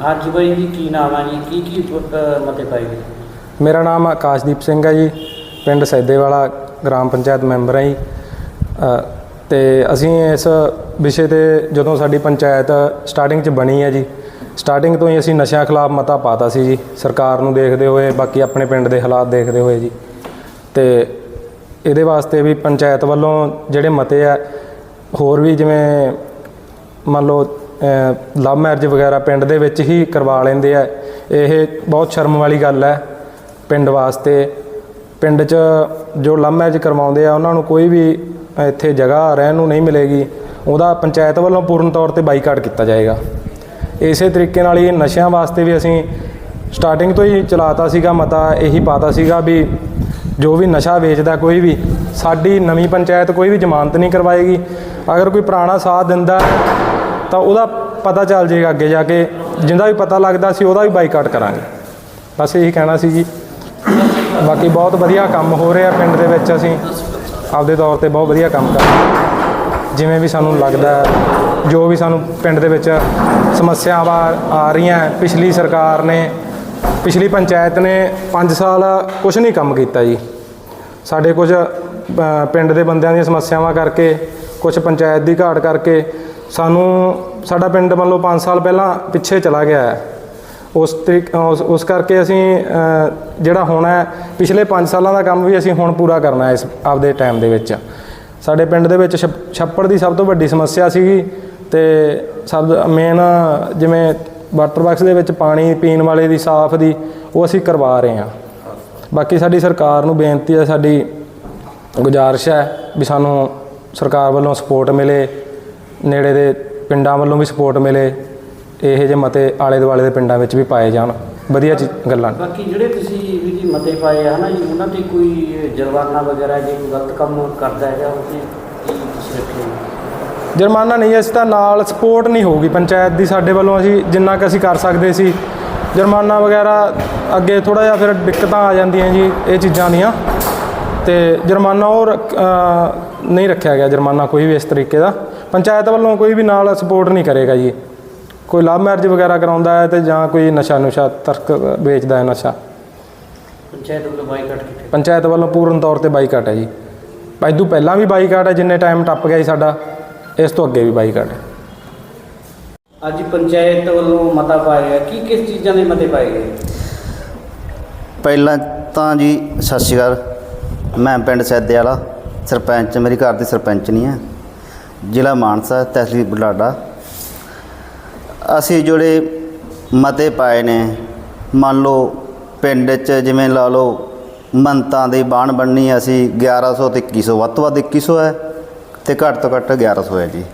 ਹਾਂਜੀ ਬਾਈ ਜੀ ਕੀ ਨਾਮ ਹੈ ਜੀ? ਕੀ ਕੀ ਅਹ, ਮਤੇ ਪਾਏ ਗਏ ਮੇਰਾ ਨਾਮ ਆਕਾਸ਼ਦੀਪ ਸਿੰਘ ਹੈ ਜੀ। ਪਿੰਡ ਸੈਦੇਵਾਲਾ ਗ੍ਰਾਮ ਪੰਚਾਇਤ ਮੈਂਬਰ ਹਾਂ ਜੀ। ਅ, ਤੇ ਅਸੀਂ ਇਸ ਵਿਸ਼ੇ ਤੇ ਜਦੋਂ ਸਾਡੀ ਪੰਚਾਇਤ ਸਟਾਰਟਿੰਗ 'ਚ ਬਣੀ ਹੈ ਜੀ ਸਟਾਰਟਿੰਗ ਤੋਂ ਹੀ ਅਸੀਂ ਨਸ਼ਿਆਂ ਖਿਲਾਫ ਮਤਾ ਪਾਤਾ ਸੀ ਜੀ, ਸਰਕਾਰ ਨੂੰ ਦੇਖਦੇ ਹੋਏ, ਬਾਕੀ ਆਪਣੇ ਪਿੰਡ ਦੇ ਹਾਲਾਤ ਦੇਖਦੇ ਹੋਏ ਜੀ। ਤੇ ਇਹਦੇ ਵਾਸਤੇ ਵੀ ਪੰਚਾਇਤ ਵੱਲੋਂ ਜਿਹੜੇ ਮਤੇ ਆ, ਹੋਰ ਵੀ ਜਿਵੇਂ ਮੰਨ ਲਓ ਲਵ ਮੈਰਿਜ ਵਗੈਰਾ ਪਿੰਡ ਦੇ ਵਿੱਚ ਹੀ ਕਰਵਾ ਲੈਂਦੇ ਆ, ਇਹ ਬਹੁਤ ਸ਼ਰਮ ਵਾਲੀ ਗੱਲ ਹੈ ਪਿੰਡ ਵਾਸਤੇ। ਪਿੰਡ 'ਚ ਜੋ ਲਵ ਮੈਰਿਜ ਕਰਵਾਉਂਦੇ ਆ, ਉਹਨਾਂ ਨੂੰ ਕੋਈ ਵੀ ਇੱਥੇ ਜਗ੍ਹਾ ਰਹਿਣ ਨੂੰ ਨਹੀਂ ਮਿਲੇਗੀ, ਉਹਦਾ ਪੰਚਾਇਤ ਵੱਲੋਂ ਪੂਰਨ ਤੌਰ ਤੇ ਬਾਈਕਾਟ ਕੀਤਾ ਜਾਏਗਾ। ਇਸੇ ਤਰੀਕੇ ਨਾਲ ਹੀ ਨਸ਼ਿਆਂ ਵਾਸਤੇ ਵੀ ਅਸੀਂ ਸਟਾਰਟਿੰਗ ਤੋਂ ਹੀ ਚਲਾਤਾ ਸੀਗਾ, ਮਤਾ ਇਹੀ ਪਾਤਾ ਸੀਗਾ ਵੀ ਜੋ ਵੀ ਨਸ਼ਾ ਵੇਚਦਾ ਕੋਈ ਵੀ, ਸਾਡੀ ਨਵੀਂ ਪੰਚਾਇਤ ਕੋਈ ਵੀ ਜ਼ਮਾਨਤ ਨਹੀਂ ਕਰਵਾਏਗੀ। ਅਗਰ ਕੋਈ ਪੁਰਾਣਾ ਸਾਥ ਦਿੰਦਾ ਤਾਂ ਉਹਦਾ ਪਤਾ ਚੱਲ ਜਾਏਗਾ ਅੱਗੇ ਜਾ ਕੇ, ਜਿੰਦਾ ਵੀ ਪਤਾ ਲੱਗਦਾ ਸੀ ਉਹਦਾ ਵੀ ਬਾਈਕਾਟ ਕਰਾਂਗੇ। ਬਸ ਇਹੀ ਕਹਿਣਾ ਸੀ ਜੀ। ਬਾਕੀ ਬਹੁਤ ਵਧੀਆ ਕੰਮ ਹੋ ਰਿਹਾ ਪਿੰਡ ਦੇ ਵਿੱਚ ਅਸੀਂ। ਆਪਦੇ ਤੌਰ ਤੇ ਬਹੁਤ ਵਧੀਆ ਕੰਮ ਕਰ ਜਿਵੇਂ ਵੀ ਸਾਨੂੰ ਲੱਗਦਾ, ਜੋ ਵੀ ਸਾਨੂੰ ਪਿੰਡ ਦੇ ਵਿੱਚ ਸਮੱਸਿਆਵਾਂ ਆ ਰਹੀਆਂ, ਪਿਛਲੀ ਸਰਕਾਰ ਨੇ, ਪਿਛਲੀ ਪੰਚਾਇਤ ਨੇ 5 ਸਾਲ ਕੁਝ ਨਹੀਂ ਕੰਮ ਕੀਤਾ ਜੀ। ਸਾਡੇ ਕੁਝ ਪਿੰਡ ਦੇ ਬੰਦਿਆਂ ਦੀਆਂ ਸਮੱਸਿਆਵਾਂ ਕਰਕੇ ਕੁਝ ਪੰਚਾਇਤ ਦੀ ਘਾਟ ਕਰਕੇ ਸਾਨੂੰ ਸਾਡਾ ਪਿੰਡ ਮੰਨ ਲਓ 5 ਸਾਲ ਪਹਿਲਾਂ ਪਿੱਛੇ ਚਲਾ ਗਿਆ ਹੈ। ਉਸ ਤਰੀਕ ਉਸ ਉਸ ਕਰਕੇ ਅਸੀਂ ਜਿਹੜਾ ਹੋਣਾ ਹੈ, ਪਿਛਲੇ 5 ਸਾਲਾਂ ਦਾ ਕੰਮ ਵੀ ਅਸੀਂ ਹੁਣ ਪੂਰਾ ਕਰਨਾ ਇਸ ਆਪਦੇ ਟਾਈਮ ਦੇ ਵਿੱਚ। ਸਾਡੇ ਪਿੰਡ ਦੇ ਵਿੱਚ ਛੱਪ- ਛੱਪੜ ਦੀ ਸਭ ਤੋਂ ਵੱਡੀ ਸਮੱਸਿਆ ਸੀਗੀ ਤੇ ਸਭ ਮੇਨ ਜਿਵੇਂ ਵਾਟਰ ਬਾਕਸ ਦੇ ਵਿੱਚ ਪਾਣੀ ਪੀਣ ਵਾਲੇ ਦੀ, ਸਾਫ਼ ਦੀ, ਉਹ ਅਸੀਂ ਕਰਵਾ ਰਹੇ ਹਾਂ। ਬਾਕੀ ਸਾਡੀ ਸਰਕਾਰ ਨੂੰ ਬੇਨਤੀ ਹੈ, ਸਾਡੀ ਗੁਜ਼ਾਰਿਸ਼ ਹੈ ਵੀ ਸਾਨੂੰ ਸਰਕਾਰ ਵੱਲੋਂ ਸਪੋਰਟ ਮਿਲੇ, ਨੇੜੇ ਦੇ ਪਿੰਡਾਂ ਵੱਲੋਂ ਵੀ ਸਪੋਰਟ ਮਿਲੇ। ਇਹੋ ਜਿਹੇ ਮਤੇ ਆਲੇ ਦੁਆਲੇ ਦੇ ਪਿੰਡਾਂ ਵਿੱਚ ਵੀ ਪਾਏ ਜਾਣ। ਵਧੀਆ ਚੀ- ਗੱਲਾਂ ਨੇ। ਬਾਕੀ ਜਿਹੜੇ ਤੁਸੀਂ ਵੀ ਜੀ ਮਤੇ ਪਾਏ ਆ ਹਨਾ ਜੀ ਉਹਨਾਂ ਤੇ ਕੋਈ ਜੁਰਮਾਨਾ ਵਗੈਰਾ ਜੇ ਕੋਈ ਗਲਤ ਕੰਮ ਕਰਦਾ ਹੈਗਾ ਉਹ ਤੇ ਕੀ ਤੁਸੀਂ ਰੱਖੇ? ਜੁਰਮਾਨਾ ਨਹੀਂ ਅਸੀਂ ਤਾਂ ਨਾਲ ਸਪੋਰਟ ਨਹੀਂ ਹੋਊਗੀ। ਪੰਚਾਇਤ ਦੀ ਸਾਡੇ ਵੱਲੋਂ ਅਸੀਂ ਜਿੰਨਾ ਕੁ ਅਸੀਂ ਕਰ ਸਕਦੇ ਸੀ ਜੁਰਮਾਨਾ ਵਗੈਰਾ ਅੱਗੇ ਥੋੜਾ ਜਿਹਾ ਫਿਰ ਦਿੱਕਤਾਂ ਆ ਜਾਂਦੀਆਂ ਜੀ ਇਹ ਚੀਜ਼ਾਂ ਦੀਆਂ। ਤੇ ਜੁਰਮਾਨਾ ਉਹ ਰੱਖ- ਨਹੀਂ ਰੱਖਿਆ ਗਿਆ ਜੁਰਮਾਨਾ ਕੋਈ ਵੀ ਇਸ ਤਰੀਕੇ ਦਾ। ਪੰਚਾਇਤ ਵੱਲੋਂ ਕੋਈ ਵੀ ਨਾਲ ਸਪੋਰਟ ਨਹੀਂ ਕਰੇਗਾ ਜੀ। ਕੋਈ ਲਵ ਮੈਰਿਜ ਵਗੈਰਾ ਕਰਾਉਂਦਾ ਹੈ ਤੇ ਜਾਂ ਕੋਈ ਨਸ਼ਾ ਨੁਸ਼ਾ ਤਰਕ ਵੇਚਦਾ ਹੈ ਨਸ਼ਾ? ਪੰਚਾਇਤ ਵੱਲੋਂ ਬਾਈਕਾਟ ਕੀਤੇ ਪੰਚਾਇਤ ਵੱਲੋਂ ਪੂਰਨ ਤੌਰ ਤੇ ਬਾਈਕਾਟ ਹੈ ਜੀ। ਇਦੋਂ ਪਹਿਲਾਂ ਵੀ ਬਾਈਕਾਟ ਹੈ ਜਿੰਨੇ ਟਾਈਮ ਟੱਪ ਗਿਆ ਜੀ ਸਾਡਾ ਇਸ ਤੋਂ ਅੱਗੇ ਵੀ ਬਾਈਕਾਟ ਹੈ। ਅੱਜ ਪੰਚਾਇਤ ਵੱਲੋਂ ਮਤਾ ਪਾਇਆ ਗਿਆ। ਕੀ ਕਿਸ ਚੀਜ਼ਾਂ ਦੇ ਮਤੇ ਪਾਏ ਗਏ? ਪਹਿਲਾਂ ਤਾਂ ਜੀ ਸਤਿ ਸ਼੍ਰੀ ਅਕਾਲ। ਮੈਂ ਪਿੰਡ ਸੈਦੇ ਵਾਲਾ ਸਰਪੰਚ ਮੇਰੀ ਘਰ ਦੀ ਸਰਪੰਚ ਨਹੀਂ ਹੈ। ਜ਼ਿਲ੍ਹਾ ਮਾਨਸਾ ਤਹਿਸੀਲ ਬੁਢਲਾਡਾ। ਅਸੀਂ ਜਿਹੜੇ ਮਤੇ ਪਾਏ ਨੇ, ਮੰਨ ਲਓ ਪਿੰਡ 'ਚ ਜਿਵੇਂ ਲਾ ਲਓ ਮੰਤਾਂ ਦੀ ਬਾਣ ਬਣਨੀ ਅਸੀਂ 1100 ਤੇ 2100 ਵੱਧ ਤੋਂ ਵੱਧ 2100 ਹੈ ਤੇ ਘੱਟ ਤੋਂ ਘੱਟ 1100 ਹੈ ਜੀ।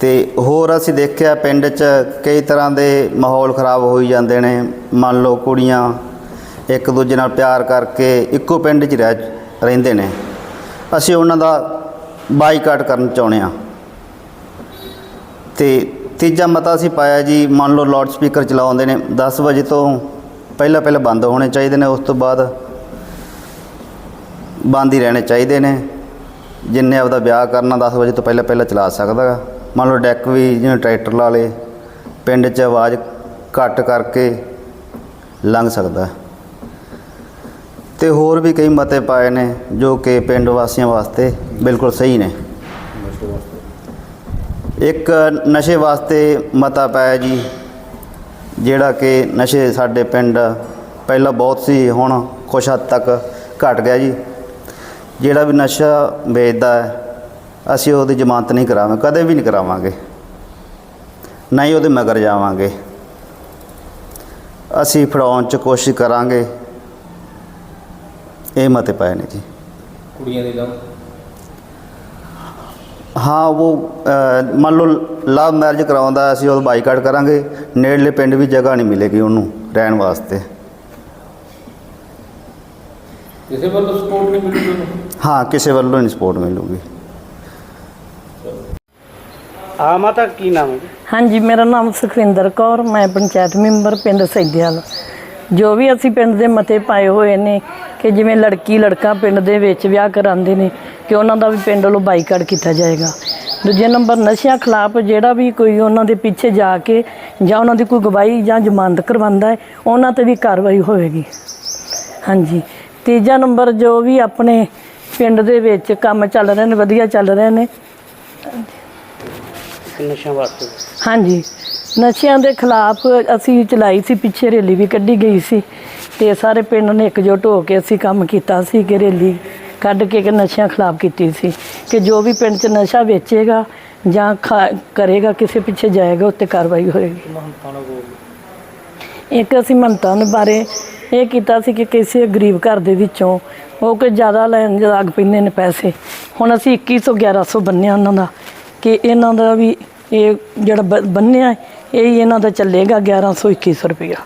ਤੇ ਹੋਰ ਅਸੀਂ ਦੇਖਿਆ ਪਿੰਡ 'ਚ ਕਈ ਤਰ੍ਹਾਂ ਦੇ ਮਾਹੌਲ ਖਰਾਬ ਹੋਈ ਜਾਂਦੇ ਨੇ, ਮੰਨ ਲਓ ਕੁੜੀਆਂ ਇੱਕ ਦੂਜੇ ਨਾਲ ਪਿਆਰ ਕਰਕੇ ਇੱਕੋ ਪਿੰਡ 'ਚ ਰਹਿ, ਰਹਿੰਦੇ ਨੇ। ਅਸੀਂ ਉਹਨਾਂ ਦਾ ਬਾਈਕਾਟ ਕਰਨ ਚਾਹੁੰਦੇ ਹਾਂ। ਤੇ ਤੀਜਾ ਮਤਾ ਅਸੀਂ ਪਾਇਆ ਜੀ, ਮੰਨ ਲਓ ਲਾਊਡ ਸਪੀਕਰ ਚਲਾਉਂਦੇ ਨੇ 10 ਵਜੇ ਤੋਂ ਪਹਿਲਾਂ ਪਹਿਲਾਂ ਬੰਦ ਹੋਣੇ ਚਾਹੀਦੇ ਨੇ, ਉਸ ਤੋਂ ਬਾਅਦ ਬੰਦ ਹੀ ਰਹਿਣੇ ਚਾਹੀਦੇ ਨੇ। ਜਿੰਨੇ ਆਪਦਾ ਵਿਆਹ ਕਰਨਾ 10 ਵਜੇ ਤੋਂ ਪਹਿਲਾਂ ਪਹਿਲਾਂ ਚਲਾ ਸਕਦਾ ਗਾ। ਮੰਨ ਲਓ ਡੈਕ ਵੀ ਜਿਵੇਂ ਟਰੈਕਟਰ ਲਾ ਲੇ ਪਿੰਡ 'ਚ ਆਵਾਜ਼ ਘੱਟ ਕਰਕੇ ਲੰਘ ਸਕਦਾ। ਤੇ ਹੋਰ ਵੀ ਕਈ ਮਤੇ ਪਾਏ ਨੇ, ਜੋ ਕਿ ਪਿੰਡ ਵਾਸੀਆਂ ਵਾਸਤੇ ਬਿਲਕੁਲ ਸਹੀ ਨੇ। ਇੱਕ ਨਸ਼ੇ ਵਾਸਤੇ ਮਤਾ ਪਾਇਆ ਜੀ, ਜਿਹੜਾ ਕਿ ਨਸ਼ੇ ਸਾਡੇ ਪਿੰਡ ਪਹਿਲਾਂ ਬਹੁਤ ਸੀ, ਹੁਣ ਕੁਛ ਹੱਦ ਤੱਕ ਘਟ ਗਿਆ ਜੀ। ਜਿਹੜਾ ਵੀ ਨਸ਼ਾ ਵੇਚਦਾ ਹੈ, ਅਸੀਂ ਉਹਦੀ ਜ਼ਮਾਨਤ ਨਹੀਂ ਕਰਾਵਾਂਗੇ, ਕਦੇ ਵੀ ਨਹੀਂ ਕਰਾਵਾਂਗੇ। ਨਾ ਹੀ ਉਹਦੇ ਮਗਰ ਜਾਵਾਂਗੇ। ਅਸੀਂ ਫੜਾਉਣ ਚ ਕੋਸ਼ਿਸ਼ ਕਰਾਂਗੇ। ਇਹ ਮਤੇ ਪਏ ਨੇ ਜੀ। ਕੁੜੀਆਂ ਦੇ ਲਵ ਹਾਂ ਉਹ ਮੰਨ ਲਓ ਲਵ ਮੈਰਿਜ ਕਰਾਉਂਦਾ ਅਸੀਂ ਉਹ ਬਾਈਕਾਟ ਕਰਾਂਗੇ ਨੇੜਲੇ ਪਿੰਡ ਵੀ ਜਗ੍ਹਾ ਨਹੀਂ ਮਿਲੇਗੀ ਉਹਨੂੰ ਰਹਿਣ ਵਾਸਤੇ। ਕਿਸੇ ਵੱਲੋਂ ਸਪੋਰਟ ਨਹੀਂ ਮਿਲੀ ਤੁਹਾਨੂੰ ਹਾਂ ਕਿਸੇ ਵੱਲੋਂ ਨਹੀਂ ਸਪੋਰਟ ਮਿਲੂਗੀ। ਹਾਂ ਮਾਤਾ ਕੀ ਨਾਮ ਹੈ ਜੀ? ਹਾਂਜੀ ਮੇਰਾ ਨਾਮ ਸੁਖਵਿੰਦਰ ਕੌਰ ਮੈਂ ਪੰਚਾਇਤ ਮੈਂਬਰ ਪਿੰਡ ਸੈਦਿਆਲ। ਜੋ ਵੀ ਅਸੀਂ ਪਿੰਡ ਦੇ ਮਤੇ ਪਾਏ ਹੋਏ ਨੇ ਕਿ ਜਿਵੇਂ ਲੜਕੀ ਲੜਕਾ ਪਿੰਡ ਦੇ ਵਿੱਚ ਵਿਆਹ ਕਰਾਉਂਦੇ ਨੇ ਕਿ ਉਹਨਾਂ ਦਾ ਵੀ ਪਿੰਡ ਵੱਲੋਂ ਬਾਈਕਾਟ ਕੀਤਾ ਜਾਏਗਾ। ਦੂਜੇ ਨੰਬਰ ਨਸ਼ਿਆਂ ਖਿਲਾਫ ਜਿਹੜਾ ਵੀ ਕੋਈ ਉਹਨਾਂ ਦੇ ਪਿੱਛੇ ਜਾ ਕੇ ਜਾਂ ਉਹਨਾਂ ਦੀ ਕੋਈ ਗਵਾਹੀ ਜਾਂ ਜ਼ਮਾਨਤ ਕਰਵਾਉਂਦਾ ਹੈ ਉਹਨਾਂ ਤੇ ਵੀ ਕਾਰਵਾਈ ਹੋਵੇਗੀ। ਹਾਂਜੀ। ਤੀਜਾ ਨੰਬਰ ਜੋ ਵੀ ਆਪਣੇ ਪਿੰਡ ਦੇ ਵਿੱਚ ਕੰਮ ਚੱਲ ਰਹੇ ਨੇ ਵਧੀਆ ਚੱਲ ਰਹੇ ਨੇ। ਨਸ਼ਿਆਂ ਵਾਸਤੇ। ਹਾਂਜੀ। ਨਸ਼ਿਆਂ ਦੇ ਖਿਲਾਫ ਅਸੀਂ ਚਲਾਈ ਸੀ, ਪਿੱਛੇ ਰੈਲੀ ਵੀ ਕੱਢੀ ਗਈ ਸੀ ਤੇ ਸਾਰੇ ਪਿੰਡ ਨੇ ਇਕਜੁੱਟ ਹੋ ਕੇ ਅਸੀਂ ਕੰਮ ਕੀਤਾ ਸੀ ਕਿ ਰੈਲੀ ਕੱਢ ਕੇ ਕਿ ਨਸ਼ਿਆਂ ਖਿਲਾਫ ਕੀਤੀ ਸੀ ਕਿ ਜੋ ਵੀ ਪਿੰਡ 'ਚ ਨਸ਼ਾ ਵੇਚੇਗਾ ਜਾਂ ਖਾ- ਕਰੇਗਾ, ਕਿਸੇ ਪਿੱਛੇ ਜਾਏਗਾ, ਉੱਤੇ ਕਾਰਵਾਈ ਹੋਏਗੀ। ਇੱਕ ਅਸੀਂ ਮੰਤਾਂ ਦੇ ਬਾਰੇ ਇਹ ਕੀਤਾ ਸੀ ਕਿ ਕਿਸੇ ਗਰੀਬ ਘਰ ਦੇ ਵਿੱਚੋਂ ਉਹ ਕੋਈ ਜ਼ਿਆਦਾ ਲੈਣ ਲੱਗ ਪੈਂਦੇ ਨੇ ਪੈਸੇ। ਹੁਣ ਅਸੀਂ 2100 1100 ਬੰਨਿਆ ਉਹਨਾਂ ਦਾ, ਕਿ ਇਹਨਾਂ ਦਾ ਵੀ ਇਹ ਜਿਹੜਾ ਬ- ਬੰਨਿਆ ਇਹ ਇਹਨਾਂ ਦਾ ਚੱਲੇਗਾ 1100 2100 ਰੁਪਇਆ।